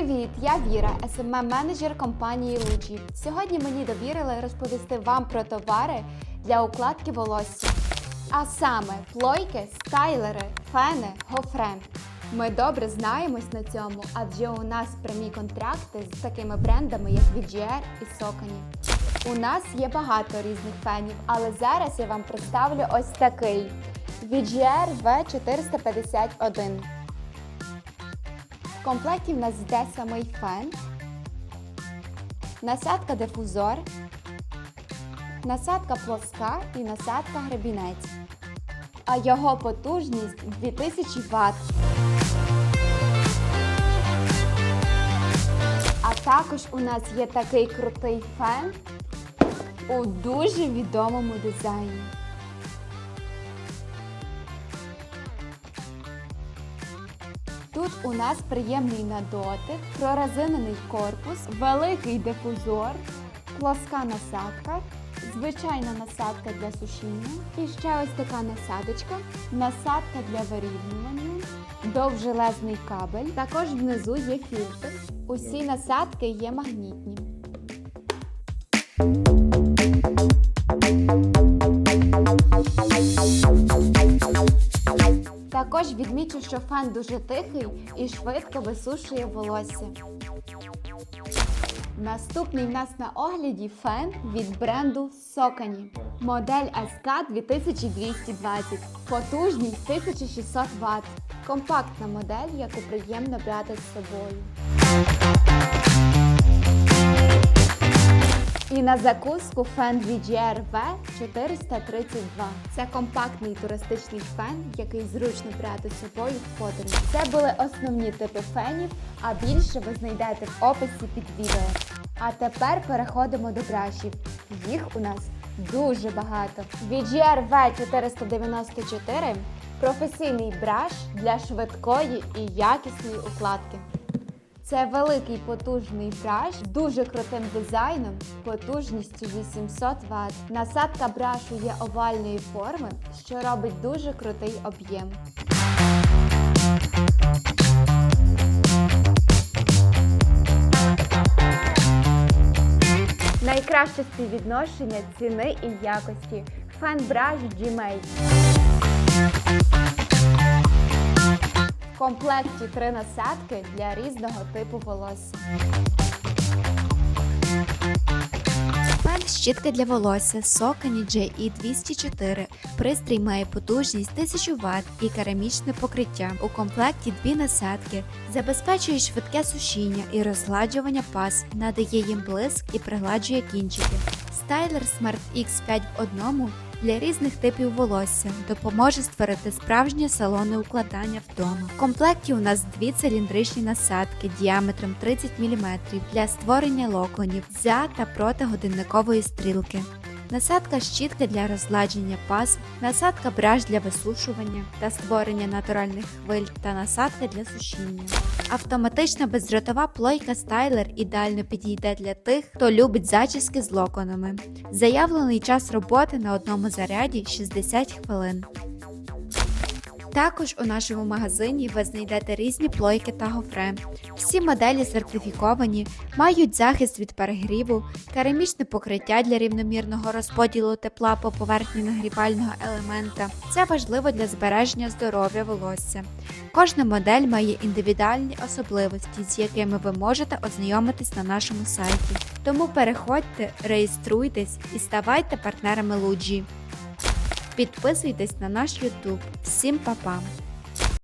Привіт, я Віра, smm менеджер компанії Луджі. Сьогодні мені довірили розповісти вам про товари для укладки волосся. А саме плойки, стайлери, фени, гофрен. Ми добре знаємось на цьому, адже у нас прямі контракти з такими брендами, як VGR і Sokony. У нас є багато різних фенів, але зараз я вам представлю ось такий VGR V451. В комплекті в нас йде самий фен, насадка дифузор, насадка плоска і насадка гребінець. А його потужність 2000 Вт. А також у нас є такий крутий фен у дуже відомому дизайні. Тут у нас приємний на дотик, прорезинений корпус, великий дифузор, плоска насадка, звичайна насадка для сушіння і ще ось така насадочка, насадка для вирівнювання, довжелезний кабель. Також внизу є фільтр. Усі насадки є магнітні. Також відмічу, що фен дуже тихий і швидко висушує волосся. Наступний в нас на огляді фен від бренду Сокані. Модель SK 2220, потужність 1600 Вт. Компактна модель, яку приємно брати з собою. І на закуску фен VGR V432. Це компактний туристичний фен, який зручно брати з собою в подорож. Це були основні типи фенів, а більше ви знайдете в описі під відео. А тепер переходимо до брашів. Їх у нас дуже багато. VGR V494 професійний браш для швидкої і якісної укладки. Це великий потужний браш з дуже крутим дизайном, потужністю 800 Вт. Насадка брашу є овальної форми, що робить дуже крутий об'єм. Найкраще співвідношення ціни і якості. Фен браш G-Mate. Комплекті три насадки для різного типу волосся. Щітка для волосся Sokony JE204. Пристрій має потужність 1000 Вт і керамічне покриття. У комплекті дві насадки, забезпечує швидке сушіння і розгладжування пас, надає їм блиск і пригладжує кінчики. Стайлер Smart X5 в одному для різних типів волосся допоможе створити справжнє салонне укладання вдома. В комплекті у нас дві циліндричні насадки діаметром 30 мм для створення локонів за та проти годинникової стрілки. Насадка щітки для розгладження паз, насадка браш для висушування та створення натуральних хвиль та насадка для сушіння. Автоматична бездротова плойка стайлер ідеально підійде для тих, хто любить зачіски з локонами. Заявлений час роботи на одному заряді 60 хвилин. Також у нашому магазині ви знайдете різні плойки та гофре. Всі моделі сертифіковані, мають захист від перегріву, керамічне покриття для рівномірного розподілу тепла по поверхні нагрівального елемента. Це важливо для збереження здоров'я волосся. Кожна модель має індивідуальні особливості, з якими ви можете ознайомитись на нашому сайті. Тому переходьте, реєструйтесь і ставайте партнерами Луджі. Підписуйтесь на наш YouTube. Всім па-па!